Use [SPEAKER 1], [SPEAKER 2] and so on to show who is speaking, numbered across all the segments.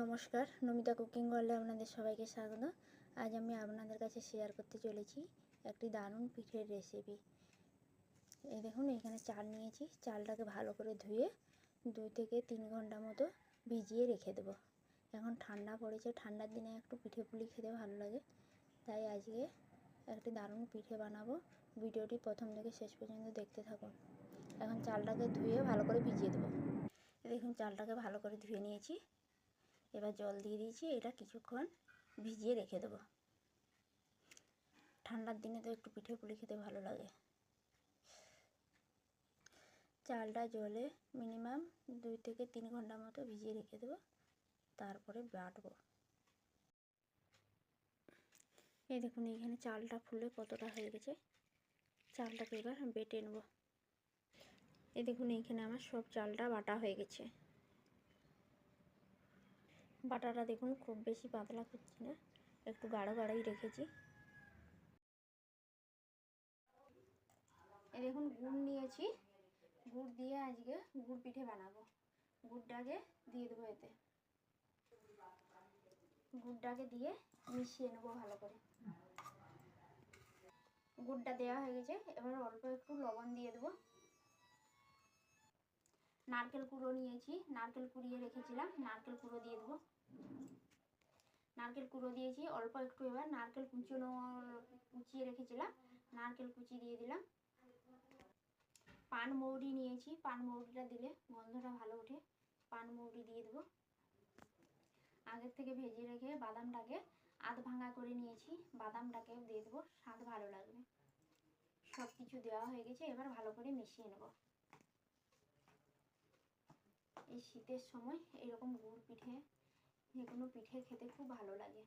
[SPEAKER 1] নমস্কার, নমিতা কুকিং ওয়ার্ল্ডে আপনাদের সবাইকে স্বাগত। আজ আমি আপনাদের কাছে শেয়ার করতে চলেছি একটি দারুণ পিঠের রেসিপি এই দেখুন, এখানে চাল নিয়েছি। চালটাকে ভালো করে ধুয়ে দুই থেকে তিন ঘণ্টা মতো ভিজিয়ে রেখে দেবো। এখন ঠান্ডা পড়েছে, ঠান্ডার দিনে একটু পিঠে পুলি খেতে ভালো লাগে। তাই আজকে একটি দারুণ পিঠে বানাবো। ভিডিওটি প্রথম থেকে শেষ পর্যন্ত দেখতে থাকুন। এখন চালটাকে ধুয়ে ভালো করে ভিজিয়ে দেবো। দেখুন, চালটাকে ভালো করে ধুয়ে নিয়েছি। এবার জল দিয়ে দিয়েছি, এটা কিছুক্ষণ ভিজিয়ে রেখে দেবো। ঠান্ডার দিনে তো একটু পিঠে পুলি খেতে ভালো লাগে। চালটা জলে মিনিমাম দুই থেকে তিন ঘণ্টা মতো ভিজিয়ে রেখে দেবো, তারপরে বাটবো। এই দেখুন এইখানে চালটা ফুলে কতটা হয়ে গেছে। চালটাকে এবার বেটে নেব। এই দেখুন, এইখানে আমার সব চালটা বাটা হয়ে গেছে। বাটাটা দেখুন, খুব বেশি পাতলা করছি না। একটু গাঢ় গাঢ়ই রেখেছি। এই দেখুন, গুড় নিয়েছি। গুড় দিয়ে আজকে গুড় পিঠে বানাবো। গুড়টাকে দিয়ে দেবো এতে। গুড়টাকে দিয়ে মিশিয়ে নেব ভালো করে। গুড়টা দেওয়া হয়ে গেছে। এবার অল্প একটু লবণ দিয়ে দেবো। নারকেল কুড়ো নিয়েছি। নারকেল কুড়িয়ে রেখেছিলাম। নারকেল কুড়ো দিয়ে নারকেল কুড়ো দিয়েছি, অল্প একটু এবার নারকেল কুচনো, কুচিয়ে রেখেছিলাম, নারকেল কুচি দিয়ে দিলাম। পান মৌরি নিয়েছি, পান মৌরিটা দিলে গন্ধটা ভালো ওঠে, পান মৌরি দিয়ে দেবো। আগের থেকে ভেজে রেখে বাদামটাকে আধ ভাঙা করে নিয়েছি বাদামটাকে দিয়ে দেবো, স্বাদ ভালো লাগবে। সব কিছু দেওয়া হয়ে গেছে, এবার ভালো করে মিশিয়ে নেব। এই শীতের সময় এরকম গুড় পিঠে যে পিঠে খেতে খুব ভালো লাগে।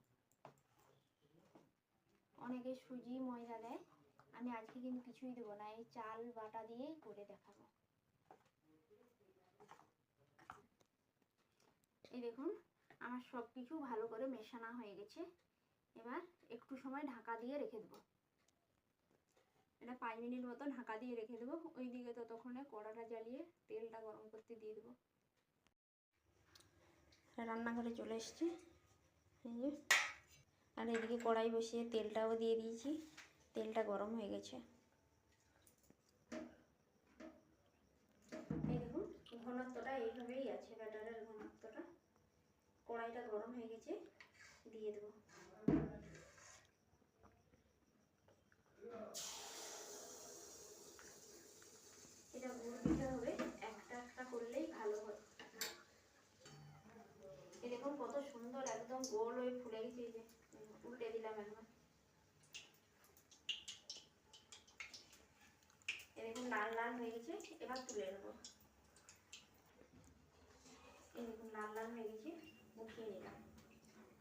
[SPEAKER 1] অনেকে সুজি, ময়দা দেয়। আমি আজকে কিন্তু কিছুই দেবো না, এই চাল বাটা দিয়েই করে দেখাবো। এই দেখুন, আমার সব কিছু ভালো করে মেশানো হয়ে গেছে। এবার একটু সময় ঢাকা দিয়ে রেখে দেবো। এটা পাঁচ মিনিট মতো ঢাকা দিয়ে রেখে দেবো। ওই দিকে ততক্ষণে কড়াটা জ্বালিয়ে তেলটা গরম করতে দিয়ে দেবো। রান্নাঘরে চলে এসছি। আর এদিকে কড়াই বসিয়ে তেলটাও দিয়ে দিয়েছি। তেলটা গরম হয়ে গেছে। এই দেখুন, ঘনত্বটা এইভাবেই আছে, ব্যাটারের ঘনত্বটা। কড়াইটা গরম হয়ে গেছে, দিয়ে দেবো এটা গুড় পিঠা হবে একটা একটা করলেই ভালো হয় এই দেখুন কত সুন্দর, একদম গোল হয়ে ফুলে গেছে যে উল্টে দিলাম একবার এরকম লাল লাল হয়ে গেছে, এবার তুলে নেব। এরকম লাল লাল হয়ে গেছে, মুখিয়ে নিলাম।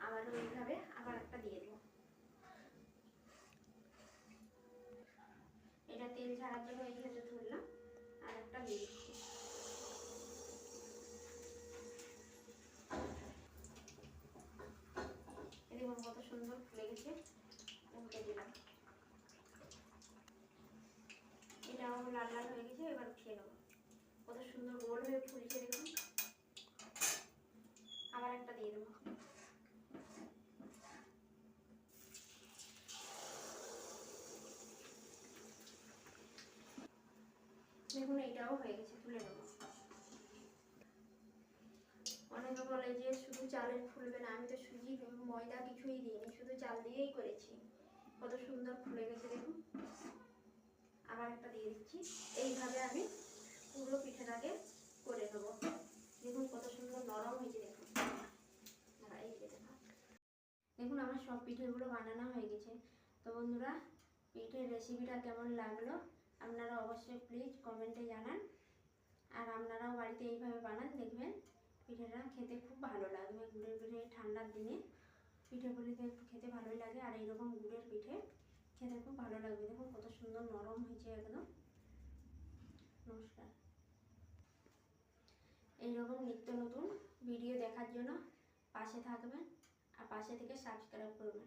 [SPEAKER 1] আবার ওইভাবে আবার একটা দিয়ে দেবো এটা তেল ছাড়ার জন্য এইভাবে তুললাম আর একটা দিয়ে দিচ্ছি দেখুন কত সুন্দর ফুলে গেছে উল্টে দিলাম এটাও লাল লাল হয়ে গেছে, এবার উঠিয়ে নেব। কত সুন্দর গোল হয়ে ফুলছে দেখুন। আবার একটা দিয়ে দেবো। দেখুন, এইটাও হয়ে গেছে, তুলে নেব। অনেকে বলে যে শুধু চালের ফুলবে না, আমি তো সুজি, ময়দা কিছুই দিইনি, শুধু চাল দিয়েই করেছি। কত সুন্দর ফুলে গেছে দেখুন। আবার একটা দিয়ে দিচ্ছি। এইভাবে আমি পুরো পিঠাটাকে করে নেব। দেখুন কত সুন্দর নরম হয়েছে, দেখুন। দেখুন। আমার সব পিঠেগুলো বানানো হয়ে গেছে। তো বন্ধুরা, পিঠের রেসিপিটা কেমন লাগল আপনারা অবশ্যই প্লিজ কমেন্টে জানান। আর আপনারাও বাড়িতে এইভাবে বানান, দেখবেন পিঠেটা খেতে খুব ভালো লাগবে। গুড়ের পিঠে ঠান্ডার দিনে পিঠে পুলিতে একটু খেতে ভালোই লাগে। আর এইরকম গুড়ের পিঠে খেতে খুব ভালো লাগবে। দেখুন কত সুন্দর নরম হয়েছে একদম। নমস্কার। এইরকম নিত্য নতুন ভিডিও দেখার জন্য পাশে থাকবেন আর পাশে থেকে সাবস্ক্রাইব করবেন।